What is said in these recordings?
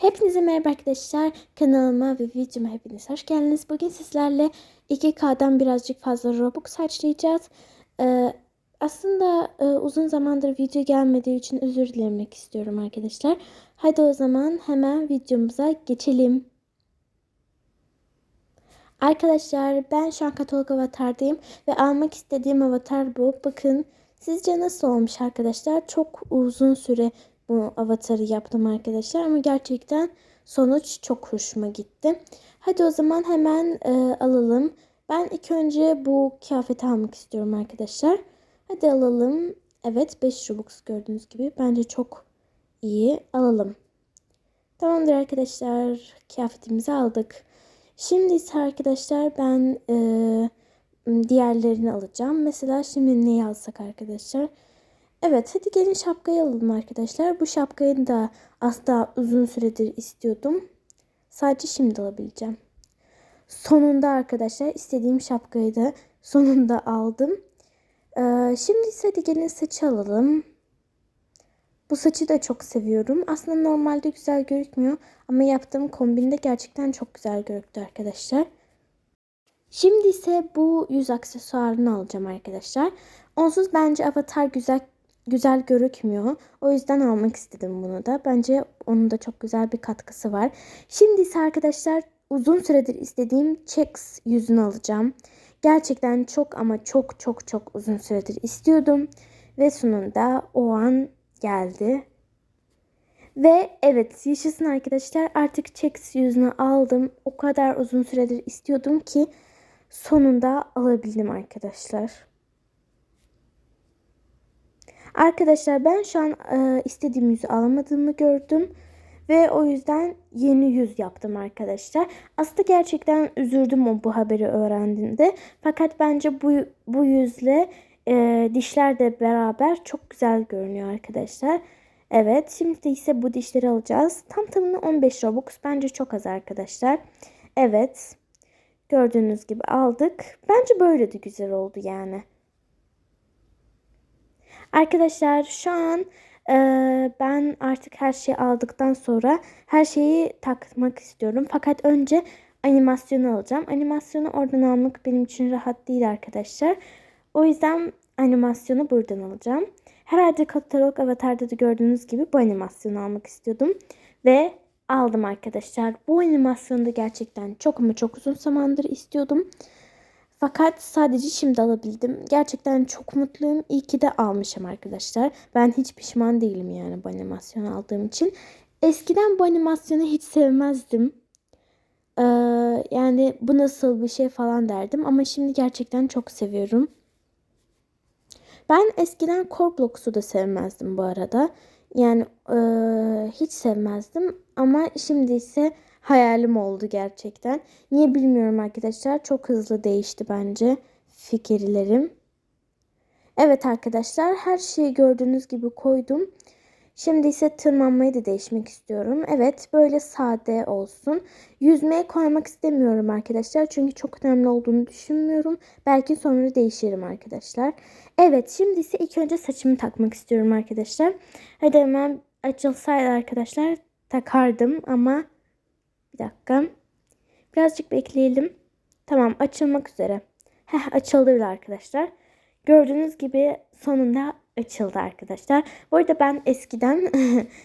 Hepinize merhaba arkadaşlar. Kanalıma ve videoma hepiniz hoş geldiniz. Bugün sizlerle 2K'dan birazcık fazla Robux harcayacağız. Ee, aslında e, uzun zamandır video gelmediği için özür dilemek istiyorum arkadaşlar. Hadi o zaman hemen videomuza geçelim. Arkadaşlar ben şu an katalog avatardayım ve almak istediğim avatar bu. Bakın sizce nasıl olmuş arkadaşlar? Çok uzun süre bu avatarı yaptım arkadaşlar ama gerçekten sonuç çok hoşuma gitti. Hadi o zaman hemen e, alalım. Ben ilk önce bu kıyafeti almak istiyorum arkadaşlar. Hadi alalım. Evet 5 Robux gördüğünüz gibi. Bence çok iyi. Alalım. Tamamdır arkadaşlar. Kıyafetimizi aldık. Şimdi ise arkadaşlar ben e, diğerlerini alacağım. Mesela şimdi neyi alsak arkadaşlar? Evet hadi gelin şapkayı alalım arkadaşlar. Bu şapkayı da aslında uzun süredir istiyordum. Sadece şimdi alabileceğim. Sonunda arkadaşlar istediğim şapkayı da sonunda aldım. Ee, şimdi ise hadi gelin saçı alalım. Bu saçı da çok seviyorum. Aslında normalde güzel gözükmüyor ama yaptığım kombinde gerçekten çok güzel görüktü arkadaşlar. Şimdi ise bu yüz aksesuarını alacağım arkadaşlar. Onsuz bence avatar güzel güzel görükmüyor. O yüzden almak istedim bunu da. Bence onun da çok güzel bir katkısı var. Şimdi ise arkadaşlar uzun süredir istediğim Chex yüzünü alacağım. Gerçekten çok ama çok çok çok uzun süredir istiyordum. Ve sonunda o an geldi. Ve evet yaşasın arkadaşlar artık Chex yüzünü aldım. O kadar uzun süredir istiyordum ki sonunda alabildim arkadaşlar. Arkadaşlar ben şu an e, istediğim yüzü alamadığımı gördüm. Ve o yüzden yeni yüz yaptım arkadaşlar. Aslında gerçekten üzüldüm o bu haberi öğrendiğimde. Fakat bence bu, bu yüzle e, dişler de beraber çok güzel görünüyor arkadaşlar. Evet şimdi ise bu dişleri alacağız. Tam tamına 15 Robux. Bence çok az arkadaşlar. Evet. Gördüğünüz gibi aldık. Bence böyle de güzel oldu yani. Arkadaşlar şu an e, ben artık her şeyi aldıktan sonra her şeyi takmak istiyorum. Fakat önce animasyonu alacağım. Animasyonu oradan almak benim için rahat değil arkadaşlar. O yüzden animasyonu buradan alacağım. Herhalde katalog avatarda da gördüğünüz gibi bu animasyonu almak istiyordum. Ve aldım arkadaşlar. Bu animasyonu da gerçekten çok ama çok uzun zamandır istiyordum. Fakat sadece şimdi alabildim. Gerçekten çok mutluyum. İyi ki de almışım arkadaşlar. Ben hiç pişman değilim yani bu animasyonu aldığım için. Eskiden bu animasyonu hiç sevmezdim. Ee, yani bu nasıl bir şey falan derdim. Ama şimdi gerçekten çok seviyorum. Ben eskiden Corblox'u da sevmezdim bu arada. Yani e, hiç sevmezdim. Ama şimdi ise hayalim oldu gerçekten. Niye bilmiyorum arkadaşlar. Çok hızlı değişti bence fikirlerim. Evet arkadaşlar her şeyi gördüğünüz gibi koydum. Şimdi ise tırmanmayı da değişmek istiyorum. Evet böyle sade olsun. Yüzmeye koymak istemiyorum arkadaşlar. Çünkü çok önemli olduğunu düşünmüyorum. Belki sonra değişirim arkadaşlar. Evet şimdi ise ilk önce saçımı takmak istiyorum arkadaşlar. Hadi hemen açılsaydı arkadaşlar takardım ama dakika. Birazcık bekleyelim. Tamam açılmak üzere. Heh açıldı bile arkadaşlar. Gördüğünüz gibi sonunda açıldı arkadaşlar. Bu arada ben eskiden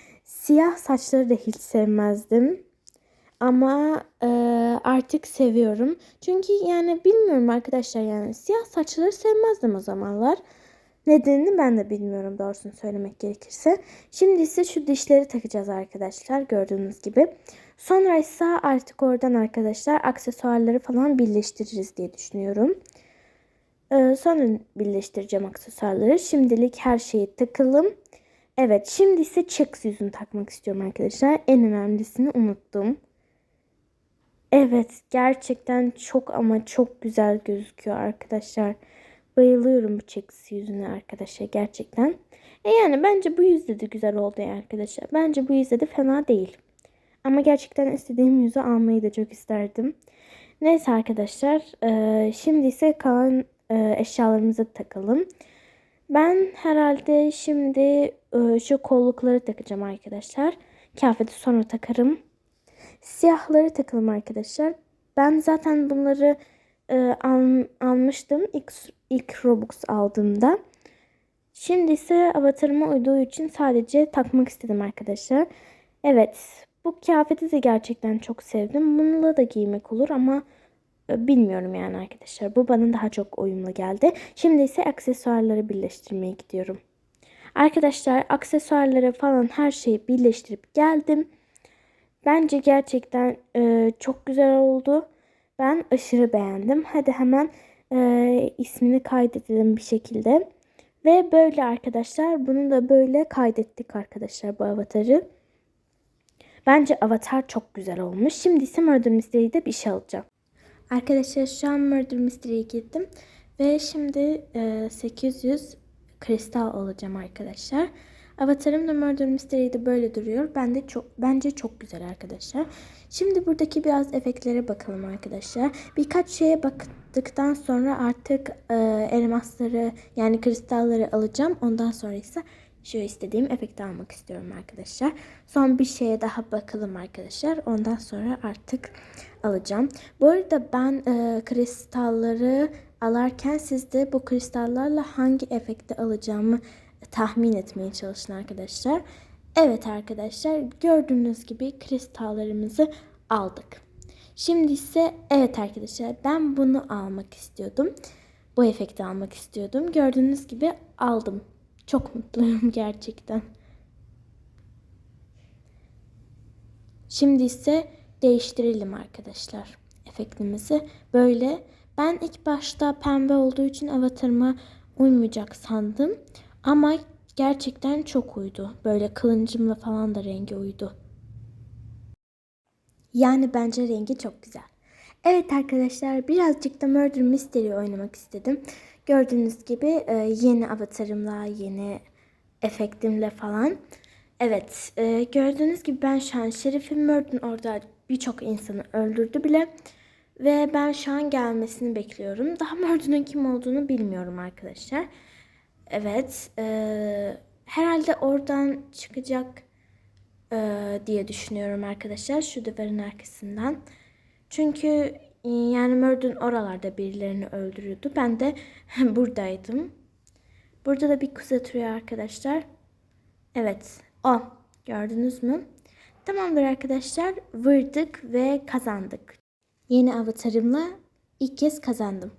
siyah saçları da hiç sevmezdim. Ama e, artık seviyorum. Çünkü yani bilmiyorum arkadaşlar yani siyah saçları sevmezdim o zamanlar. Nedenini ben de bilmiyorum doğrusunu söylemek gerekirse. Şimdi ise şu dişleri takacağız arkadaşlar gördüğünüz gibi. Sonra ise artık oradan arkadaşlar aksesuarları falan birleştiririz diye düşünüyorum. Ee, sonra birleştireceğim aksesuarları. Şimdilik her şeyi takalım. Evet şimdi ise Chex yüzünü takmak istiyorum arkadaşlar. En önemlisini unuttum. Evet gerçekten çok ama çok güzel gözüküyor arkadaşlar. Bayılıyorum bu Chex yüzüne arkadaşlar gerçekten. E yani bence bu yüzde de güzel oldu ya arkadaşlar. Bence bu yüzde de fena değil. Ama gerçekten istediğim yüzü almayı da çok isterdim. Neyse arkadaşlar. E, şimdi ise kalan e, eşyalarımızı takalım. Ben herhalde şimdi e, şu kollukları takacağım arkadaşlar. Kıyafeti sonra takarım. Siyahları takalım arkadaşlar. Ben zaten bunları e, al, almıştım ilk, ilk Robux aldığımda. Şimdi ise avatarıma uyduğu için sadece takmak istedim arkadaşlar. Evet bu kıyafeti de gerçekten çok sevdim. Bununla da giymek olur ama e, bilmiyorum yani arkadaşlar. Bu bana daha çok uyumlu geldi. Şimdi ise aksesuarları birleştirmeye gidiyorum. Arkadaşlar aksesuarları falan her şeyi birleştirip geldim. Bence gerçekten e, çok güzel oldu. Ben aşırı beğendim. Hadi hemen e, ismini kaydedelim bir şekilde. Ve böyle arkadaşlar bunu da böyle kaydettik arkadaşlar bu avatarı. Bence avatar çok güzel olmuş. Şimdi ise Murder Mystery'de bir şey alacağım. Arkadaşlar şu an Murder Mystery'ye gittim. Ve şimdi e, 800 kristal alacağım arkadaşlar. Avatarım da Murder Mystery'de böyle duruyor. Ben de çok bence çok güzel arkadaşlar. Şimdi buradaki biraz efektlere bakalım arkadaşlar. Birkaç şeye baktıktan sonra artık e, elmasları yani kristalleri alacağım. Ondan sonra ise şu istediğim efekti almak istiyorum arkadaşlar. Son bir şeye daha bakalım arkadaşlar. Ondan sonra artık alacağım. Bu arada ben e, kristalları alarken siz de bu kristallarla hangi efekti alacağımı tahmin etmeye çalışın arkadaşlar. Evet arkadaşlar gördüğünüz gibi kristallarımızı aldık. Şimdi ise evet arkadaşlar ben bunu almak istiyordum. Bu efekti almak istiyordum. Gördüğünüz gibi aldım. Çok mutluyum gerçekten. Şimdi ise değiştirelim arkadaşlar efektimizi. Böyle ben ilk başta pembe olduğu için avatarıma uymayacak sandım. Ama gerçekten çok uydu. Böyle kılıncımla falan da rengi uydu. Yani bence rengi çok güzel. Evet arkadaşlar birazcık da Murder Mystery oynamak istedim. Gördüğünüz gibi e, yeni avatarımla, yeni efektimle falan. Evet e, gördüğünüz gibi ben şu an Şerif'in Murder'ın orada birçok insanı öldürdü bile. Ve ben şu an gelmesini bekliyorum. Daha Murder'ın kim olduğunu bilmiyorum arkadaşlar. Evet. E, herhalde oradan çıkacak e, diye düşünüyorum arkadaşlar. Şu duvarın arkasından. Çünkü yani Murder'ın oralarda birilerini öldürüyordu. Ben de buradaydım. Burada da bir kız oturuyor arkadaşlar. Evet. O. Gördünüz mü? Tamamdır arkadaşlar. Vırdık ve kazandık. Yeni avatarımla ilk kez kazandım.